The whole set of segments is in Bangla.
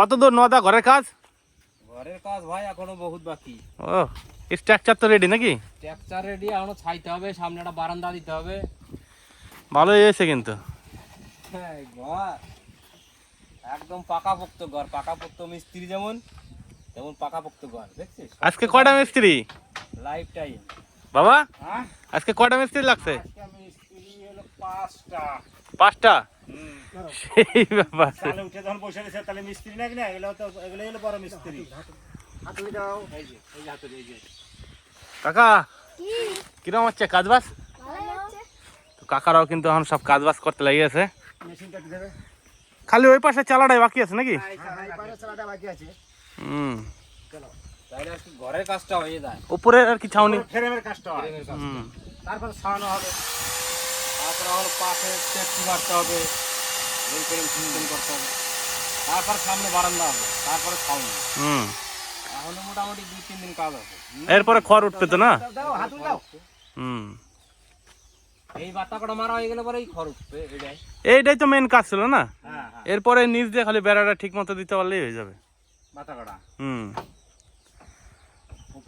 কত দূর নদা ঘরের কাজ? ঘরের কাজ ভাই এখনও বহুত বাকি। ও স্ট্রাকচার তো রেডি নাকি? স্ট্রাকচার রেডি এখনও ছাইতে হবে সামনে একটা বারান্দা দিতে হবে। ভালোই হয়েছে কিন্তু। হ্যাঁ, ঘর। একদম পাকাপোক্ত ঘর পাকাপোক্ত মিস্ত্রি যেমন তেমন পাকাপোক্ত ঘর দেখছিস? আজকে কয়টা মিস্ত্রি? লাইফ টাইম বাবা হ্যাঁ? আজকে কয়টা মিস্ত্রি লাগছে? মিস্ত্রি হলো পাঁচটা। পাঁচটা? সেই ব্যাপার। তাহলে উঠে যখন বসে গেছে তাহলে মিস্ত্রি নাকি না? এগুলো তো এগুলো হলো বড় মিস্ত্রি। হাতুড়ি দাও। এই যে এই হাতুড়ি এই যে। কাকা কিরম হচ্ছে কাজ বাজ তো কাকারাও কিন্তু এখন সব কাজ বাজ করতে আছে খালি ওই পাশে চালাটাই বাকি আছে নাকি? হ্যাঁ, আছে। হুম। ঘরের কাজটা হয়ে যায়। উপরে আর কি ছাউনি? ফ্রেমের কাজটা হয়। হুম। তারপর ছাওয়ানো হবে। পাশে সেফটি মারতে হবে। করে সিস্টেম করতে হবে। তারপর সামনে বারান্দা হবে তারপরে ছাউনি হুম। এখনও মোটামুটি দুই তিন দিন কাজ আছে এরপরে খড় উঠবে তো না? হুম। এই বাতা কটা মারা হয়ে গেলে পরে এই খড় উঠবে এটাই। এইটাই তো মেন কাজ ছিল না? হ্যাঁ হ্যাঁ। এরপরে নিচ দিয়ে খালি বেড়াটা ঠিক মতো দিতে পারলেই হয়ে যাবে। কটা? হুম।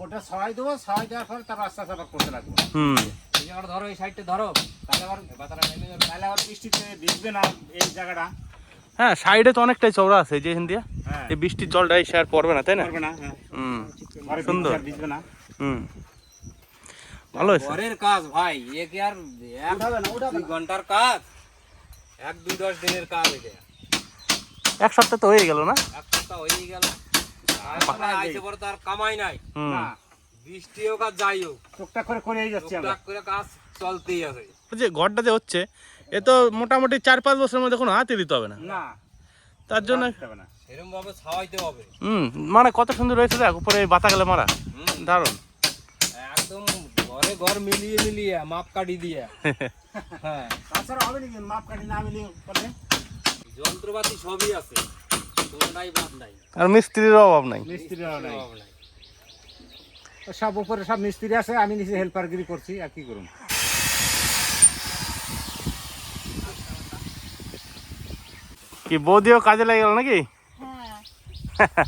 উপরটা সবাই দেবো সবাই দেওয়ার পরে তারপর আস্তে আস্তে আবার করতে লাগবো। হুম। এই জায়গাটা ধরো এই সাইডটা ধরো তাহলে আবার বাতাটা নেমে যাবে। তাহলে আবার বৃষ্টিতে ভিজবে না এই জায়গাটা। হ্যাঁ সাইডে তো অনেকটাই চওড়া আছে যে এখান হ্যাঁ। এই বৃষ্টির জলটা এসে আর পড়বে না তাই না? করবে না হ্যাঁ। হুম সুন্দর। ভিজবে না। হুম। ভালো হয়েছে। ঘরের কাজ ভাই এ কি আর এক উঠাবে না উঠাবে দুই ঘণ্টার কাজ? এক দুই দশ দিনের কাজ এটা। এক সপ্তাহ তো হয়ে গেল না? এক সপ্তাহ হয়ে গেল। আইসে পরে তার কামাই নাই। বৃষ্টি হোক আর যাই হোক টুকটাক করে করেই যাচ্ছি আমরা। করে কাজ চলতেই আছে। যে ঘরটা যে হচ্ছে এ তো মোটামুটি চার পাঁচ বছরের মধ্যে কোনো হাতে দিতে হবে না। না তার জন্য দিতে সেরকম ভাবে ছাওয়াইতে হবে। হুম মানে কত সুন্দর হয়েছে দেখ উপরে বাতা গেলে মারা। হুম, দারুণ। একদম ঘরে ঘর মিলিয়ে মিলিয়ে মাপ কাটি দিয়ে। হ্যাঁ। তাছাড়া হবে নাকি মাপ কাটি না মিলিয়ে করলে? যন্ত্রপাতি সবই আছে। আর মিস্ত্রির অভাব নাই। মিস্ত্রিরাও অভাব নাই। সব উপরে সব মিস্ত্রি আছে আমি নিচে হেল্পারগিরি করছি আর কি করুন কি বৌদিও কাজে লেগে গেল নাকি? হ্যাঁ।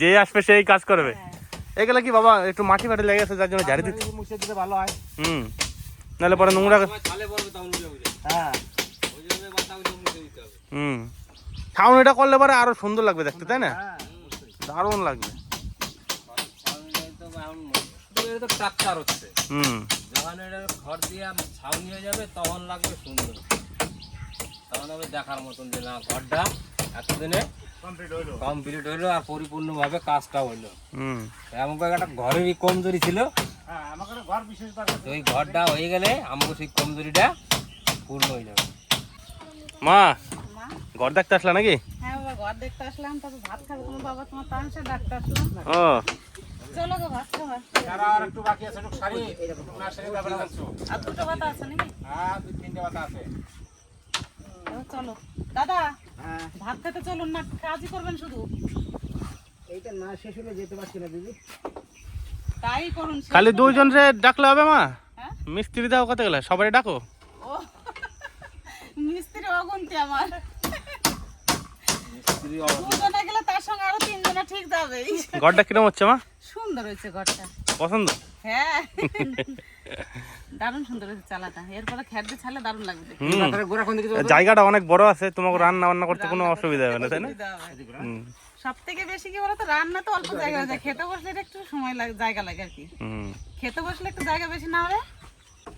যে আসবে সেই কাজ করবে। হ্যাঁ। এগুলো কি বাবা একটু মাটি ফাটি লেগে আছে যার জন্য ঝাড়ি দিলে ভালো হয়। হুম। নাহলে পরে নোংরা হ্যাঁ ওই জন্য বাতাগুলো মুছে হুম। ছাউনিটা করলে পরে আরও সুন্দর লাগবে দেখতে তাই না? হ্যাঁ। দারুণ লাগবে। এটা হুম। যখন এটা খড় দিয়ে ছাউনি হয়ে যাবে তখন লাগবে সুন্দর। তখন হবে দেখার মতন যে না ঘরটা এতদিনে কমপ্লিট হইল। আর পরিপূর্ণভাবে কাজটা হইল। হুম। এমন একটা ঘরেরই কমজোরি ছিল। হ্যাঁ ওই ঘরটা হয়ে গেলে আমাকে সেই কমজোরিটা পূর্ণ হয়ে যাবে। মা ঘর দেখতে আসলা নাকি? হ্যাঁ বাবা ঘর দেখতে আসলাম তারপর ভাত খাব তোমার বাবা তোমার ডাকতে আসলাম ও। চলো গো ভাত যারা আর একটু বাকি আছে একটু শাড়ি না শাড়ি যাবে না আর দুটো ভাত আছে নাকি? হ্যাঁ দুই তিনটে কথা আছে। চলো। দাদা হ্যাঁ। ভাত খেতে চলুন না কাজই করবেন শুধু। এইটা না শেষ হলে যেতে পারছি না দিদি। তাই করুন খালি। দুইজন রে ডাকলে হবে মা? হ্যাঁ? মিস্ত্রি দাও কত গেলে? সবাই ডাকো। ও মিস্ত্রি অগুন্তি আমার। দুজনে গেলে তার সঙ্গে আরও তিনজনে ঠিক যাবে ঘরটা কিরম হচ্ছে মা? সুন্দর হয়েছে ঘরটা। পছন্দ? হ্যাঁ। দারুণ সুন্দর হয়েছে চালাটা। এরপরে খেট দিয়ে ছাড়লে দারুণ লাগবে দেখতে। হুম। গোড়া কোন দিকে জায়গাটা অনেক বড় আছে তোমাকে রান্না বান্না করতে কোনো অসুবিধা হবে না তাই না? সব থেকে বেশি কি বলতো রান্না তো অল্প জায়গা হয়ে যায়। খেতে বসলে একটু সময় লাগে জায়গা লাগে আর কি। খেতে বসলে একটু জায়গা বেশি না হলে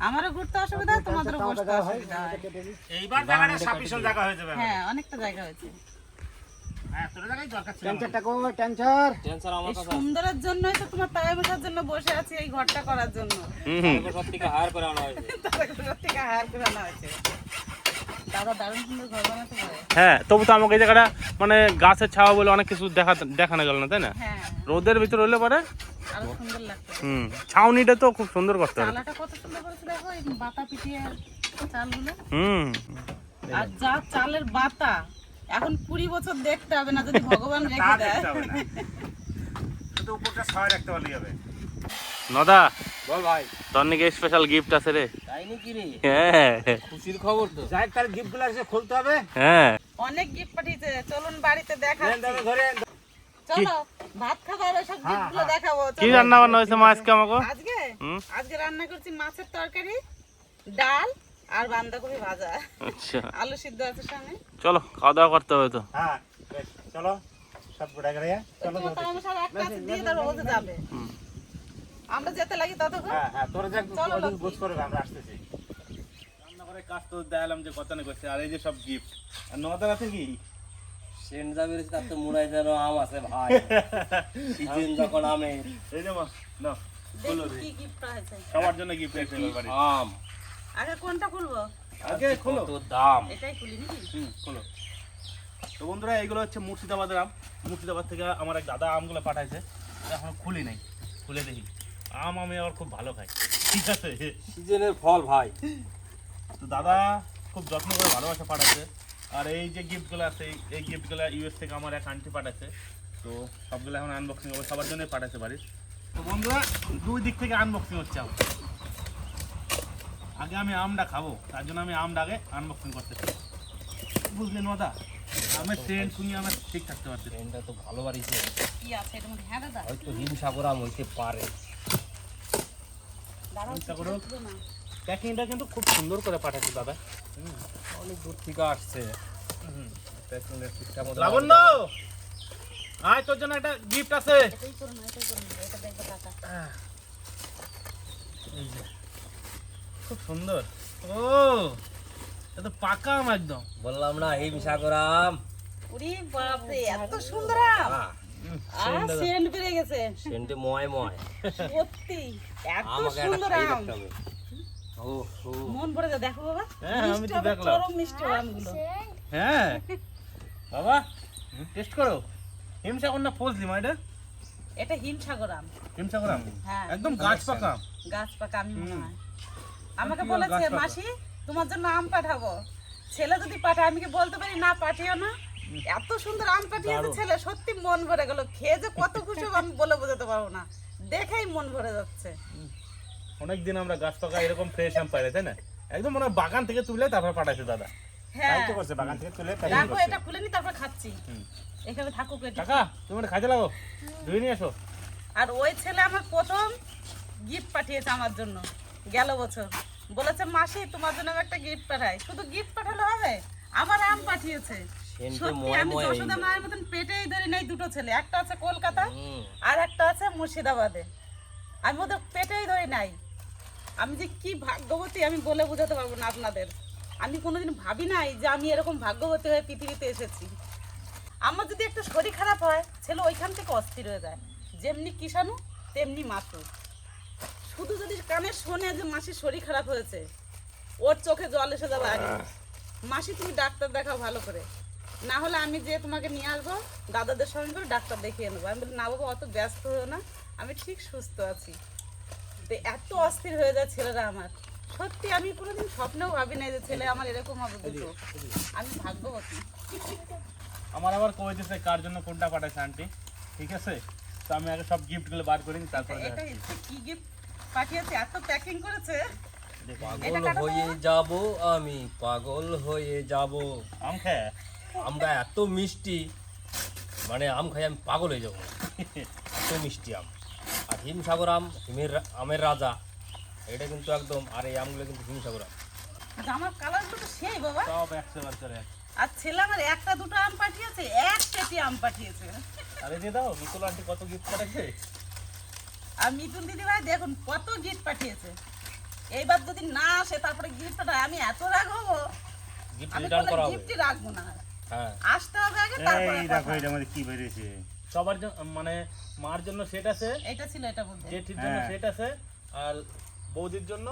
আমারও ঘুরতে অসুবিধা হয় তোমাদেরও বসতে অসুবিধা হয়। এইবার জায়গাটা সাফিসিয়েন্ট জায়গা হয়ে যাবে হ্যাঁ অনেকটা জায়গা হয়েছে হ্যাঁ তোর জায়গায় দরকার ছিল টেনশনটা কো টেনশন টেনশন আমার কাছে সুন্দরের জন্যই তো তোমার তাই বসার জন্য বসে আছি এই ঘরটা করার জন্য। হুম করে আনা হয়েছে। করে আনা হয়েছে। হ্যাঁ তবু তো আমাকে এই জায়গাটা মানে গাছের ছাওয়া বলে অনেক কিছু দেখা দেখানো গেল না তাই না? হ্যাঁ। রোদের ভিতর হলে পরে আরও সুন্দর লাগতো হুম ছাউনিটা তো খুব সুন্দর করতে হবে। হুম। আর যা চালের বাতা এখন কুড়ি বছর দেখতে হবে না যদি ভগবান রেখে দেয়। দেখতে হবে না। শুধু উপরটা সবাই রাখতে পারলেই হবে। নদা বল ভাই। তোর নাকি স্পেশাল গিফট আছে রে। তাই নাকি রে? হ্যাঁ। খুশির খবর তো। যাই তার গিফটগুলো আছে খুলতে হবে। হ্যাঁ। অনেক গিফট পাঠিয়েছে চলুন বাড়িতে দেখা চলো ভাত খাব সব হ্যাঁ, দেখাবো কি রান্না বান্না হয়েছে মা আজকে আমাকে? আজকে? আজকে রান্না করছি মাছের তরকারি ডাল আর বাঁধাকপি ভাজা। আচ্ছা। আলু সিদ্ধ আছে সঙ্গে চলো খাওয়া দাওয়া করতে হবে তো। হ্যাঁ, চলো সব গোটা চলো দিয়ে ওতে যাবে। আমরা যেতে লাগি ততক্ষণ। হ্যাঁ হ্যাঁ তোরা যাক চলো, বুঝ করবে আমরা আসতেছি। রান্না কাজ তো দেখালাম যে কত না করছে আর এই যে সব গিফট আর নদার আছে কি? সেন্ট যা বেরিয়েছে তার তো মুড়াই যেন আম আছে ভাই। সিজন যখন আমে এই যে মা না। কি গিফট আছে সবার জন্য গিফট আছে বাড়ি আম? আগে কোনটা খুলবো? আগে খোলো। কত দাম? এটাই খুলি নাকি? হুম খোলো। তো বন্ধুরা এইগুলো হচ্ছে মুর্শিদাবাদের আম। মুর্শিদাবাদ থেকে আমার এক দাদা আমগুলো পাঠাইছে। এখন খুলি নাই। খুলে দেখি। আম আমি আবার খুব ভালো খাই। ঠিক আছে? সিজনের ফল ভাই। তো দাদা খুব যত্ন করে ভালোবাসা পাঠাচ্ছে আর এই যে গিফটগুলো আছে এই- গিফটগুলো ইউএস থেকে আমার এক আন্টি পাঠাচ্ছে তো সবগুলো এখন আনবক্সিং হবে। সবার জন্যই পাঠাচ্ছে বাড়ির। তো বন্ধুরা দুই দিক থেকে আনবক্সিং হচ্ছে আম। আগে আমি আমটা খাব তার জন্য আমি আমটা আগে আনবক্সিং চাই। বুঝলেন দাদা আমের ট্রেন শুনি আমার ঠিক থাকতে পারছি। ট্রেনটা তো ভালো বাড়িছে কি আছে? এটার মধ্যে হ্যাঁ দাদা? হয়তো হিমসাগর আম হইতে পারে। প্যাকিংটা কিন্তু খুব সুন্দর করে পাঠাচ্ছে দাদা অনেক দূর থেকে আসছে। প্যাকিংটা ঠিকঠাক মতো লাবণ্য! আয় তোর জন্য একটা গিফট আছে। এটাই করুন এটাই করুন এটা দেখবে টাকা। এই যে। খুব সুন্দর। ও এটা তো পাকা আম একদম। বললাম না আম। উরি বাপরে এত সুন্দর আম। আর সেন্ট বেড়ে গেছে। সেন্টে ময় ময়। সত্যি এত সুন্দর আম। ও ও। মন ভরে যায় দেখো বাবা। হ্যাঁ, আমি তো দেখলাম। চরম মিষ্টি আমগুলো। হ্যাঁ। বাবা টেস্ট করো। হিমসাগর না ফজলি মা এটা? এটা হিমসাগর আম। হিমসাগর আম। হ্যাঁ। একদম গাছ পাকা গাছ পাকা আমি মনে হয়। আমাকে বলেছে মাসি তোমার জন্য আম পাঠাবো। ছেলে যদি পাঠায় আমি কি বলতে পারি না পাঠিও না। এত সুন্দর আম পাঠিয়েছে ছেলে সত্যি মন ভরে গেল। খেয়ে যে কত খুশি আমি বলে বোঝাতে পারব না। দেখেই মন ভরে যাচ্ছে। অনেকদিন আমরা গাছ পাকা এরকম ফ্রেশ আম পাই তাই না? একদম মনে বাগান থেকে তুলে তারপর পাঠাইছে দাদা। হ্যাঁ। তো করছে বাগান থেকে তুলে রাখো এটা খুলে নি তারপর খাচ্ছি। এখানে থাকুক এটা। কাকা তুমি এটা খাইতে লাগো? ধুয়ে নিয়ে এসো আর ওই ছেলে আমার প্রথম গিফট পাঠিয়েছে আমার জন্য গেল বছর। বলেছে মাসি তোমার জন্য আমি একটা গিফট পাঠাই। শুধু গিফট পাঠালে হবে? আমার আম পাঠিয়েছে। সত্যি আমি যশোদা মায়ের মতন পেটেই ধরি নাই দুটো ছেলে। একটা আছে কলকাতা আর একটা আছে মুর্শিদাবাদে। আমি ওদের পেটেই ধরি নাই। আমি যে কি ভাগ্যবতী আমি বলে বোঝাতে পারব না আপনাদের। আমি কোনোদিন ভাবি নাই যে আমি এরকম ভাগ্যবতী হয়ে পৃথিবীতে এসেছি। আমার যদি একটা শরীর খারাপ হয় ছেলে ওইখান থেকে অস্থির হয়ে যায়। যেমনি কিষাণু তেমনি মাতু। শুধু যদি কানে শোনে যে মাসির শরীর খারাপ হয়েছে ওর চোখে জল এসে যাবে আগে। মাসি তুমি ডাক্তার দেখাও ভালো করে। না হলে আমি যে তোমাকে নিয়ে আসব দাদাদের সঙ্গে করে ডাক্তার দেখিয়ে নেব। আমি বলি না বাবা অত ব্যস্ত হয়েও না। আমি ঠিক সুস্থ আছি। তো এত অস্থির হয়ে যায় ছেলেরা আমার। সত্যি আমি কোনোদিন স্বপ্নেও ভাবি নাই যে ছেলে আমার এরকম হবে দুটো আমি ভাগ্যবতী। আমার আবার কয়ে দিয়েছে কার জন্য কোনটা পাঠাইছে আন্টি? ঠিক আছে? তো আমি আগে সব গিফটগুলো বার করি তারপরে এটা কি গিফট পাঠিয়েছে এত প্যাকিং করেছে। পাগল কাটো হয়ে যাব আমি পাগল হয়ে যাব। আম খায়? আমটা এত মিষ্টি মানে আম খাই আমি পাগল হয়ে যাব। এত মিষ্টি আম। আর হিমসাগর আম হিমের আমের রাজা এটা কিন্তু একদম আর এই আমগুলো কিন্তু হিমসাগর আম। জামার কালারগুলো তো সেই বাবা। সব একশো বার করে। আর ছেলে আমার একটা দুটো আম পাঠিয়েছে এক পেটি আম পাঠিয়েছে। আরে দিয়ে দাও মিতুল আন্টি কত গিফট পাঠাইছে আর মিথুন দিদি ভাই দেখুন কত গিফট পাঠিয়েছে। এইবার যদি না আসে তারপরে গিফট আমি এত রাগ হব? গিফট আমি কোনো গিফটই রাখব না। আর। হ্যাঁ। আসতে হবে আগে তারপরে এই দেখো কথা। এটার কি বেরিয়েছে। সবার জন্য মানে মার জন্য সেট আছে এটা ছিল এটা বলতে। জেঠির জন্য হ্যাঁ। সেট আছে আর বৌদির জন্য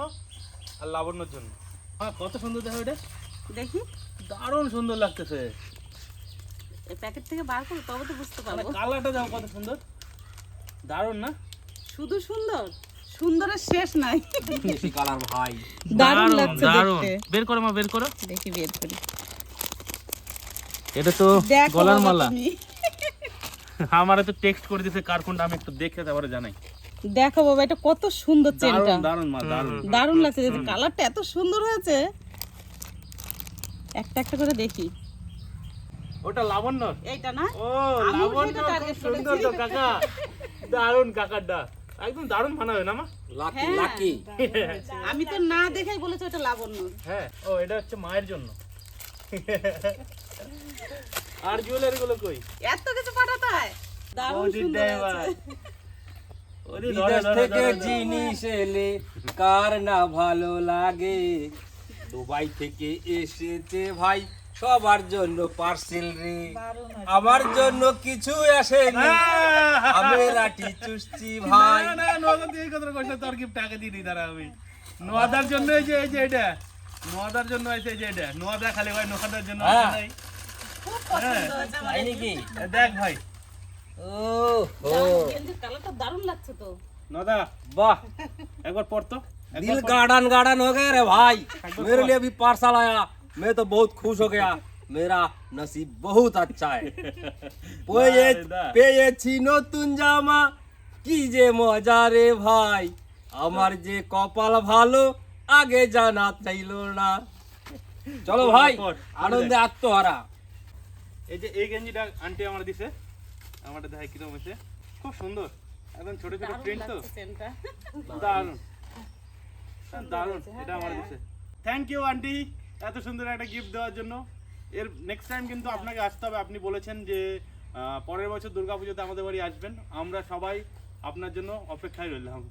আর লাবণ্যর জন্য। হ্যাঁ কত সুন্দর দেখো এটা। দেখি। দারুণ সুন্দর লাগতেছে। এই প্যাকেট থেকে বার করো তবে তো বুঝতে মানে পারব। কালারটা দেখো কত সুন্দর। দারুণ না? শুধু সুন্দর? সুন্দরের শেষ নাই। বেশি কালার ভাই। দারুণ লাগছে দেখতে। বের করো মা বের করো। দেখি বের করি। এটা তো গলার মালা। আমার তো টেক্সট করে দিয়েছে কার কোনটা আমি একটু দেখে তারপরে জানাই। দেখো বাবা এটা কত সুন্দর চেনটা। দারুণ মা দারুণ। দারুণ লাগছে যে কালারটা এত সুন্দর হয়েছে। একটা একটা করে দেখি। ওটা লাবণ্য এইটা না? ও লাবণ্য সুন্দর তো কাকা। দারুণ কাকারটা। একদম দারুণ মানাবে না মা? লাকি হ্যাঁ। লাকি। আমি তো না দেখেই বলেছি ওটা লাবণ্য। হ্যাঁ ও এটা হচ্ছে মায়ের জন্য। আর জুয়েলারি গুলো কই? এত কিছু পাঠাতে হয়? দারুণ সুন্দর বিদেশ থেকে। জিনিস এলে কার না ভালো লাগে? দুবাই থেকে এসেছে ভাই। সবার জন্য পার্সেল রে আমার জন্য কিছু আসেনি আহ! আমি রাটি চুষছি ভাই না, না, নোয়াদার দিয়ে এই কথাটা কইস না, তোর gift আগে দিয়ে দিই দাঁড়া আমি। নোয়াদার জন্য এই যে এই যে এটা নোয়াদার জন্য আছে এই যে এটা নোয়াদা খালি ভাই নোয়াদার জন্য আছে হ্যাঁ। নাই? খুব পছন্দ হয়েছে আমার তাই নাকি এ দেখ ভাই ও হো গেঞ্জির কালারটা দারুণ লাগছে তো নোয়াদা वाह একবার পড়তো दिल गार्डन गार्डन हो गया रे भाई मेरे लिए भी पार्सल आया मैं तो बहुत खुश हो गया मेरा नसीब बहुत अच्छा है পেয়ে দারুণ। পেয়েছি নতুন জামা কি যে মজা রে ভাই আমার যে কপাল ভালো আগে জানা চাইল না চলো ভাই পর, পর আনন্দে আত্মহারা এই যে এই গেঞ্জিটা আন্টি আমার দিছে আমারটা দেখাই কিরকম হয়েছে খুব সুন্দর একদম ছোট ছোট দারুণ প্রিন্ট তো লাগছে চেনটা দারুণ দারুণ এটা আমার দিছে থ্যাংক ইউ আন্টি এত সুন্দর একটা গিফট দেওয়ার জন্য। এর নেক্সট টাইম কিন্তু আপনাকে আসতে হবে। আপনি বলেছেন যে পরের বছর দুর্গাপুজোতে আমাদের বাড়ি আসবেন। আমরা সবাই আপনার জন্য অপেক্ষায় রইলাম।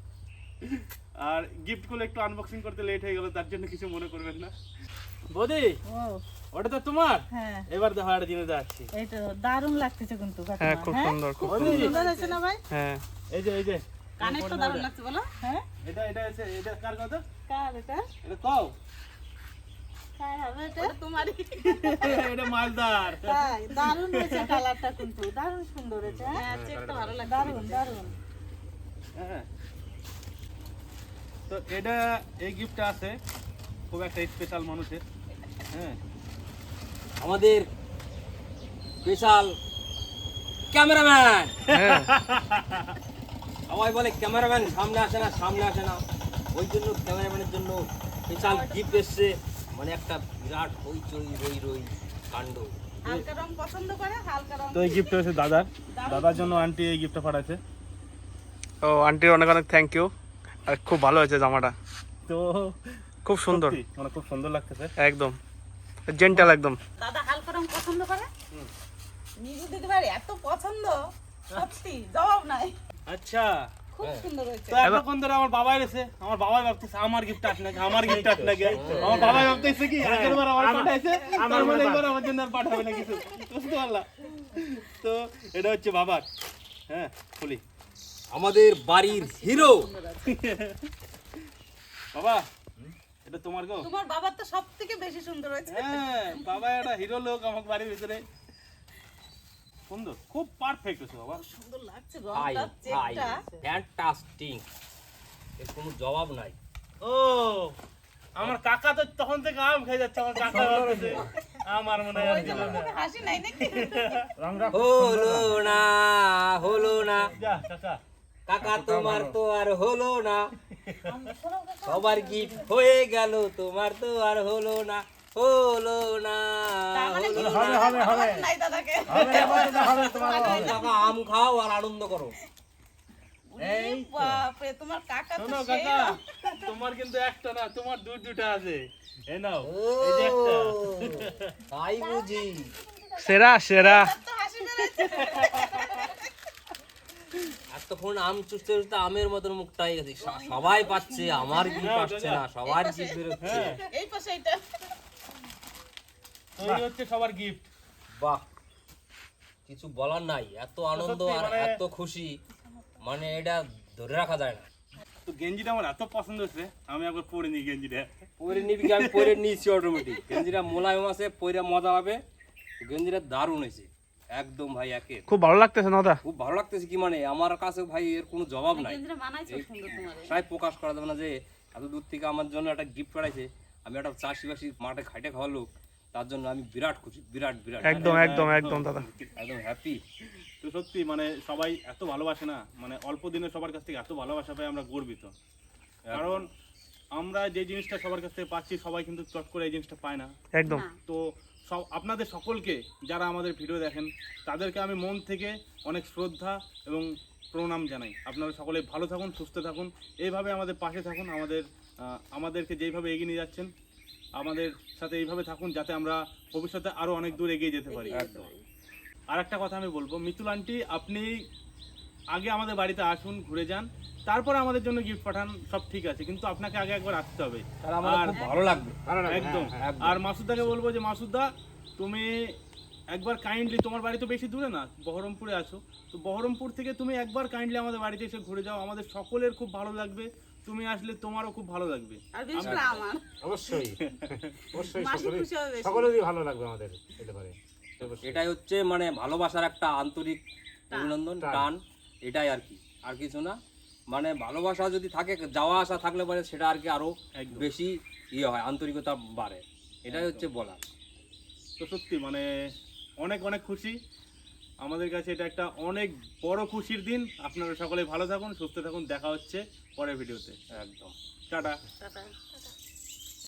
আর গিফটগুলো একটু আনবক্সিং করতে লেট হয়ে গেল তার জন্য কিছু মনে করবেন না। বৌদি ওটা তো তোমার? হ্যাঁ। এবার দেখো একটা জিনিস দেখাচ্ছি এইটা দারুণ লাগতেছে কিন্তু হ্যাঁ খুব সুন্দর খুব সুন্দর। আছে না ভাই? হ্যাঁ। এই যে এই যে। কানেরটা দারুণ লাগছে বলো। হ্যাঁ? এটা এটা আছে এটা কার কথা? কার এটা? এটা কও হয়েছে কালারটা কিন্তু সুন্দর হয়েছে হ্যাঁ? হ্যাঁ চেকটা ভালো লাগছে দারুণ দারুণ। হ্যাঁ তো এটা এই গিফটটা আছে খুব একটা স্পেশাল মানুষের হ্যাঁ। আমাদের স্পেশাল ক্যামেরাম্যান। সবাই বলে ক্যামেরাম্যান সামনে আসে না সামনে আসে না। ওই জন্য ক্যামেরাম্যানের জন্য স্পেশাল গিফট এসছে। মানে একটা বিরাট হইচই রই রই কাণ্ড। হালকা রং পছন্দ করে হালকা রং তো এই গিফট হয়েছে দাদার। দাদার জন্য আন্টি এই গিফটটা পাঠাচ্ছে ও আন্টির অনেক অনেক থ্যাংক ইউ আর খুব ভালো হয়েছে জামাটা। তো খুব সুন্দর। মানে খুব সুন্দর লাগতেছে। একদম। জেন্টাল একদম। দাদা হালকা রং পছন্দ করে? নিজু দিদি ভাই এত পছন্দ সত্যি জবাব নাই। আচ্ছা তো এতক্ষণ ধরে আমার বাবাই রয়েছে? আমার বাবাই ভাবতেছে আমার গিফট আস নাকি? আমার গিফট আস নাকি? আমার বাবাই ভাবতেছে কি আগের বার আমার পাঠাইছে আমার মানে এবার আমার জন্য আর পাঠাবে না কিছু। বুঝতে পারলা? তো এটা হচ্ছে বাবার। হ্যাঁ খুলি আমাদের বাড়ির হিরো। বাবা এটা তোমার গো? তোমার বাবার তো সব থেকে বেশি সুন্দর হয়েছে। হ্যাঁ বাবা একটা হিরো লোক আমার বাড়ির ভিতরে। সুন্দর খুব পারফেক্ট হচ্ছে বাবা। সুন্দর লাগছে রংটা চেকটা ফ্যান্টাস্টিক এর কোনো জবাব নাই। ও আমার কাকা তো তখন থেকে আম খেয়ে যাচ্ছে আমার কাকা ভাবতেছে, আমার মনে হয় হাসি নাই নাকি? হলো না হলো না। যা কাকা। কাকা তোমার তো আর হলো না। সবার গিফট হয়ে গেল তোমার তো আর হলো না। হলো না। হবে হবে আম খাও আর আনন্দ করো। তোমার কাকা শোনো কাকা তোমার কিন্তু একটা না তোমার দু দুটা আছে। নাও তাই বুঝি। সেরা সেরা। এতক্ষণ আম চুষতে চুষতে আমের মতন মুখটা হয়ে গেছে সবাই পাচ্ছে আমার কি পাচ্ছে না সবার কি বেরোচ্ছে। এই পাশে এটা তো এই হচ্ছে সবার গিফট বাহ। কিছু বলার নাই। এত আনন্দ আর মানে- এত খুশি। মানে এটা ধরে রাখা যায় না। তো গেঞ্জিটা আমার এত পছন্দ হচ্ছে আমি একবার পরে নিই গেঞ্জিটা। পরে নিবি কি? আমি পরে নিয়েছি অটোমেটিক গেঞ্জিটা মোলায়েম আছে পরে মজা হবে গেঞ্জিটা দারুণ হয়েছে। একদম ভাই একে খুব ভালো লাগতেছে নদা খুব ভালো লাগতেছে কি মানে? আমার কাছে ভাই এর কোনো জবাব নাই। তাই প্রকাশ করা যাবে না যে এত দূর থেকে আমার জন্য একটা গিফট পাঠাইছে আমি একটা চাষিবাসী মাঠে খাইটে খাওয়া লোক। তার জন্য আমি বিরাট খুশি বিরাট বিরাট। একদম একদম একদম। দাদা। একদম হ্যাপি তো সত্যি মানে সবাই এত ভালোবাসে না মানে অল্প দিনে সবার কাছ থেকে এত ভালোবাসা পাই আমরা গর্বিত। কারণ আমরা যে জিনিসটা সবার কাছ থেকে পাচ্ছি সবাই কিন্তু চট করে এই জিনিসটা পায় না। একদম। তো সব আপনাদের সকলকে যারা আমাদের ভিডিও দেখেন তাদেরকে আমি মন থেকে অনেক শ্রদ্ধা এবং প্রণাম জানাই। আপনারা সকলে ভালো থাকুন সুস্থ থাকুন এইভাবে আমাদের পাশে থাকুন আমাদের আহ, আমাদেরকে যেইভাবে এগিয়ে নিয়ে যাচ্ছেন আমাদের সাথে এইভাবে থাকুন যাতে আমরা ভবিষ্যতে আরও অনেক দূর এগিয়ে যেতে পারি। আর একটা কথা আমি বলব মিতুল আন্টি আপনি আগে আমাদের বাড়িতে আসুন ঘুরে যান তারপরে আমাদের জন্য গিফট পাঠান সব ঠিক আছে কিন্তু আপনাকে আগে একবার আসতে হবে। আর- ভালো লাগবে। একদম। হ্যাঁ, একদম। আর মাসুদাকে বলব যে মাসুদা তুমি একবার কাইন্ডলি তোমার বাড়ি তো বেশি দূরে না বহরমপুরে আছো তো বহরমপুর থেকে তুমি একবার কাইন্ডলি আমাদের বাড়িতে এসে ঘুরে যাও আমাদের সকলের খুব ভালো লাগবে। তুমি আসলে তোমারও খুব ভালো লাগবে। আর বিশেষ করে আমার অবশ্যই। অবশ্যই মাসি সকলেই খুশি হবে বেশি। সকলেরই ভালো লাগবে আমাদের পারে অবশ্যই। এটাই হচ্ছে মানে ভালোবাসার একটা আন্তরিক অভিনন্দন টান। টান। এটাই আর কি। আর কিছু না। মানে ভালোবাসা যদি থাকে যাওয়া আসা থাকলে পরে সেটা আর কি আরও একদম। বেশি ইয়ে হয় আন্তরিকতা বাড়ে। এটাই হচ্ছে বলার। তো সত্যি মানে অনেক অনেক খুশি। আমাদের কাছে এটা একটা অনেক বড় খুশির দিন। আপনারা সকলে ভালো থাকুন সুস্থ থাকুন। দেখা হচ্ছে পরের ভিডিওতে। একদম। টাটা। টাটা।